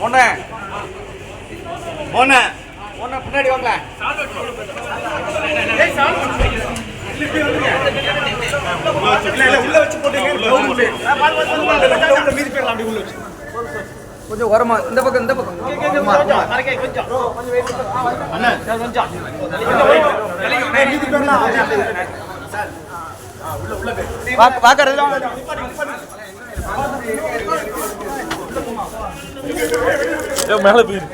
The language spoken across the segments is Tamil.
மொன்ன போன. மொன்ன பின்னாடி இல்ல உள்ள வச்சு போட்டீங்க. மீதி பேர்லாம் அப்படி உள்ள வச்சு. கொஞ்சம் ஓரமா இந்த பக்கம் இந்த பக்கம். வாக்கறதுலாம் மேல போயிரு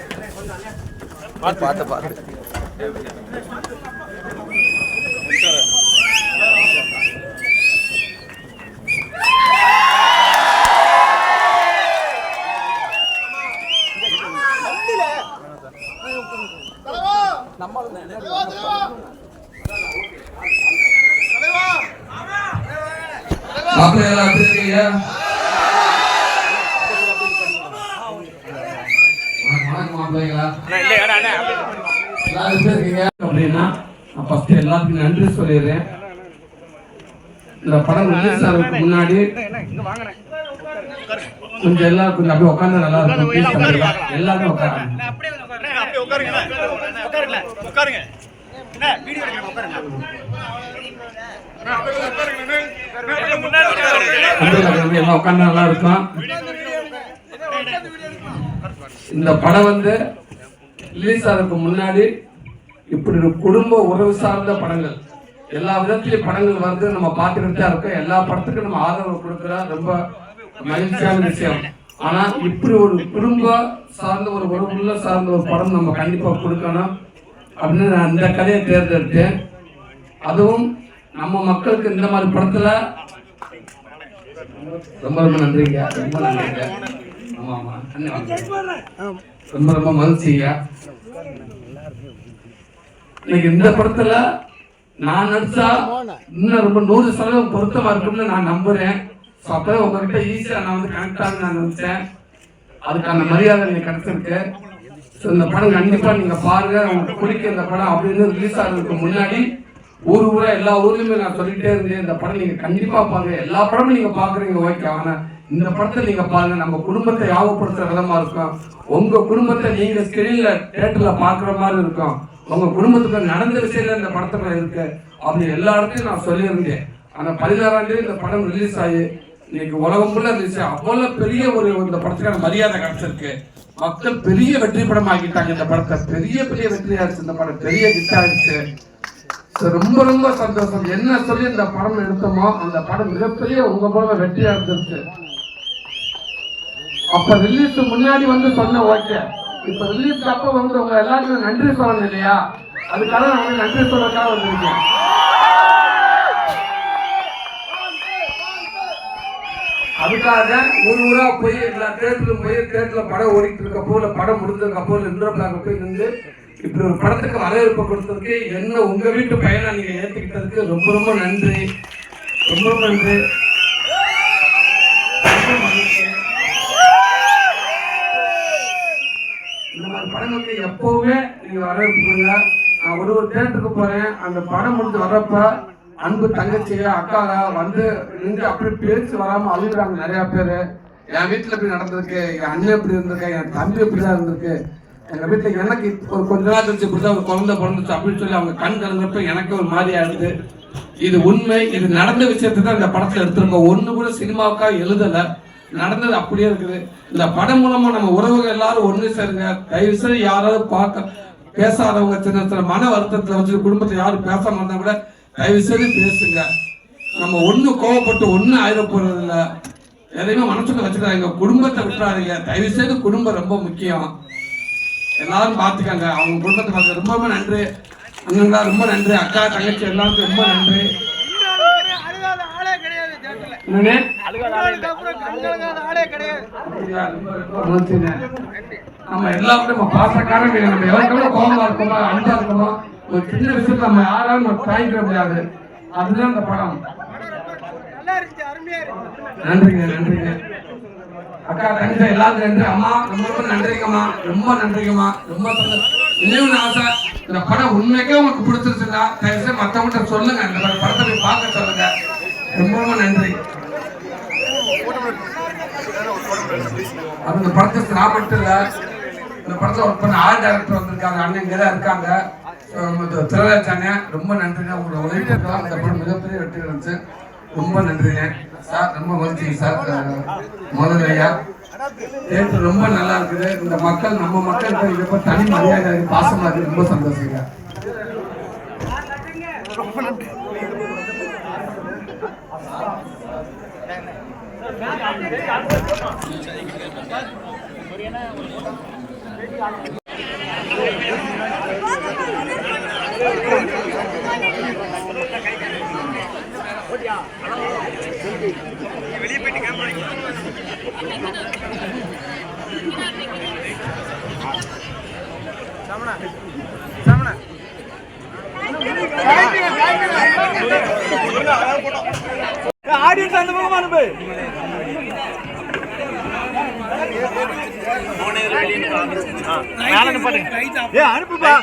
பார்த்து பார்த்து. மாப்பிள்ளை எல்லாம் இருக்கீங்க அப்படின்னா ஃபர்ஸ்ட் எல்லாத்துக்கும் நன்றி சொல்லிடுறேன் இந்த படம் ரிலீஸ் ஆகிறதுக்கு முன்னாடி கொஞ்சம் எல்லாரும் கொஞ்சம் அப்படியே உட்காந்து நல்லா இருக்கும் please பண்ணுங்க. எல்லாரும் உட்காருங்க. என்ன? வீடியோ உட்காருங்க. எல்லாம் உட்காந்து நல்லா இருக்கும். இந்த படம் வந்து ரிலீஸ் ஆகிறதுக்கு முன்னாடி இப்படி ஒரு குடும்ப உறவு சார்ந்த படங்கள். எல்லா விதத்திலையும் படங்கள் வந்து நம்ம பார்த்துக்கிட்டு தான் இருக்கோம். எல்லா படத்துக்கும் நம்ம ஆதரவு கொடுக்குறோம் ரொம்ப மகிழ்ச்சியான விஷயம். ஆனா இப்படி ஒரு குடும்ப சார்ந்த ஒரு உறவுள்ள சார்ந்த ஒரு படம் நம்ம கண்டிப்பா கொடுக்கணும் அப்படின்னு நான் இந்த கதையை தேர்ந்தெடுத்தேன். அதுவும் நம்ம மக்களுக்கு இந்த மாதிரி படத்துல ரொம்ப ரொம்ப நன்றிங்க. ரொம்ப நன்றிங்க. ஆமா ஆமா. ரொம்ப ரொம்ப மகிழ்ச்சிங்க. இன்னைக்கு இந்த படத்துல நான் நடிச்சா இன்னும் ரொம்ப நூறு சதவீதம் பொருத்தமா இருக்கும்னு நான் நம்புறேன். ஸோ அப்போ உங்ககிட்ட ஈஸியாக நான் வந்து கனெக்ட் ஆகும் நான் நினைச்சேன். அதுக்கான மரியாதை எனக்கு கிடச்சிருக்கு. ஸோ இந்த படம் கண்டிப்பாக நீங்கள் பாருங்கள் உங்களுக்கு பிடிக்கும் இந்த படம் அப்படின்னு ரிலீஸ் ஆகிறதுக்கு முன்னாடி ஊர் ஊராக எல்லா ஊர்லேயுமே நான் சொல்லிகிட்டே இருந்தேன். இந்த படம் நீங்கள் கண்டிப்பாக பாருங்க. எல்லா படமும் நீங்கள் பார்க்குறீங்க ஓகே ஆனால் இந்த படத்தை நீங்கள் பாருங்கள் நம்ம குடும்பத்தை யாவப்படுத்துற விதமா இருக்கும். உங்கள் குடும்பத்தை நீங்கள் ஸ்கிரீனில் தேட்டரில் பார்க்குற மாதிரி இருக்கும். உங்கள் குடும்பத்துக்கு நடந்த விஷயம் இந்த படத்தில் இருக்குது அப்படி எல்லா இடத்தையும் நான் சொல்லியிருந்தேன். ஆனால் பதினாறாம் தேதி இந்த படம் ரிலீஸ் ஆகி இன்னைக்கு உலகம் ஃபுல்லாக இருந்துச்சு. அவ்வளோ அவ்வளவு பெரிய ஒரு இந்த படத்துக்கான மரியாதை கிடைச்சிருக்கு. மக்கள் பெரிய வெற்றி படம் ஆக்கிட்டாங்க இந்த படத்தை. பெரிய பெரிய வெற்றி ஆயிடுச்சு இந்த படம். பெரிய ஹிட் ஆயிடுச்சு ரொம்ப ரொம்ப சந்தோஷம். என்ன சொல்லி இந்த படம் எடுத்தோமோ அந்த படம் மிகப்பெரிய உங்க போல வெற்றியா இருந்துச்சு. அப்ப ரிலீஸ் முன்னாடி வந்து சொன்ன ஓகே. இப்ப ரிலீஸ் அப்ப வந்து உங்க எல்லாருக்கும் நன்றி சொல்லணும் இல்லையா? அதுக்காக நான் நன்றி சொல்லக்காக வந்திருக்கேன். அதுக்காக ஊர் ஊரா போய் எல்லா தேட்டரும் போய் தேட்டர்ல படம் ஓடிட்டு இருக்கப்போ இல்ல படம் முடிஞ்சதுக்கப்போ இல்ல இன்டர்வியூல போய் நின்று இப்படி ஒரு படத்துக்கு வரவேற்பு கொடுத்ததுக்கு என்ன உங்க வீட்டு பயனை நீங்க ஏற்றுக்கிட்டதுக்கு ரொம்ப ரொம்ப நன்றி. ரொம்ப ரொம்ப நன்றி. இந்த மாதிரி படங்களுக்கு எப்பவுமே நீங்க வரவேற்பு கொடுங்க. நான் ஒரு ஒரு தேட்டருக்கு போறேன். அந்த படம் முடிஞ்சு வர்றப்ப அன்பு தங்கச்சி அக்காரா வந்து நின்று அப்படி பேச்சு வராம அழுகுறாங்க நிறைய பேர். என் வீட்டில் இப்படி நடந்திருக்கு என் அண்ணன் இப்படி இருந்திருக்கு என் தம்பி இப்படிதான் இருந்திருக்கு. எங்க வீட்டில் எனக்கு ஒரு கொஞ்ச நாள் கழிச்சு இப்படிதான் ஒரு குழந்தை பிறந்துச்சு அப்படின்னு சொல்லி அவங்க கண் கலந்தப்ப எனக்கு ஒரு மாதிரி ஆயிடுது. இது உண்மை இது நடந்த விஷயத்தை தான் இந்த படத்துல எடுத்திருக்கோம். ஒண்ணு கூட சினிமாவுக்காக எழுதலை. நடந்தது அப்படியே இருக்குது. இந்த படம் மூலமா நம்ம உறவுகள் எல்லாரும் ஒண்ணு சேருங்க. தயவு செய்து யாராவது பார்க்க பேசாதவங்க சின்ன சின்ன மன வருத்தத்துல வச்சு குடும்பத்தை யாரும் பேசாம இருந்தா கூட தயவு செய்து பேசுங்க. நம்ம ஒண்ணு கோவப்பட்டு ஒண்ணு ஆயிட போறது இல்ல எதையுமே மனசுல வச்சுக்கிறாங்க குடும்பத்தை விட்டுறாதீங்க. தயவு செய்து குடும்பம் ரொம்ப முக்கியம். எல்லாரும் பாத்துக்கங்க அவங்க குடும்பத்தை பார்த்து ரொம்ப ரொம்ப நன்றி. அண்ணங்களா ரொம்ப நன்றி. அக்கா தங்கச்சி எல்லாருக்கும் ரொம்ப நன்றி. நம்ம எல்லாரும் நம்ம பாசக்காரங்க. நம்ம எவ்வளவு கோபமா இருக்கோமா? அன்பா இருக்கோமா? ஒரு சின்ன விஷயத்துல நம்ம யாராலும் நம்ம தாங்கிக்க முடியாது. அதுதான் அந்த படம். நன்றிங்க நன்றிங்க. அக்கா தங்கச்சி எல்லாரும் நன்றி. அம்மா ரொம்ப ரொம்ப நன்றிங்கம்மா. ரொம்ப நன்றிங்கம்மா. ரொம்ப சந்தோஷம். ஆசை இந்த படம் உண்மைக்கே உங்களுக்கு பிடிச்சிருச்சுன்னா தயவுசெய்து மற்றவங்கள்ட்ட சொல்லுங்க. இந்த படத்தை போய் பார்க்க சொல்லுங்க. ரொம்ப ரொம்ப நன்றி. அது இந்த படத்தை நான் மட்டும் இல்லை இந்த படத்தை ஒர்க் பண்ண ஆர்ட் டைரக்டர் வந்திருக்காங்க அண்ணன் இங்கே தான் இருக்காங்க. திரளாச்சாங்க. ரொம்ப நன்றிங்க. உங்களோட உழைப்புக்கு அந்த படம் மிகப்பெரிய வெற்றி கிடைச்சு ரொம்ப நன்றிங்க. சார் ரொம்ப மகிழ்ச்சிங்க சார். முதலையா தேட்டர் ரொம்ப நல்லா இருக்குது. இந்த மக்கள் நம்ம மக்கள் இருக்கப்ப தனி மரியாதை பாசமா இருக்கு ரொம்ப சந்தோஷங்க. ஆடியன்ஸ் அந்த பக்கமா அனுப்பு. ஏ அனுப்புப்பா.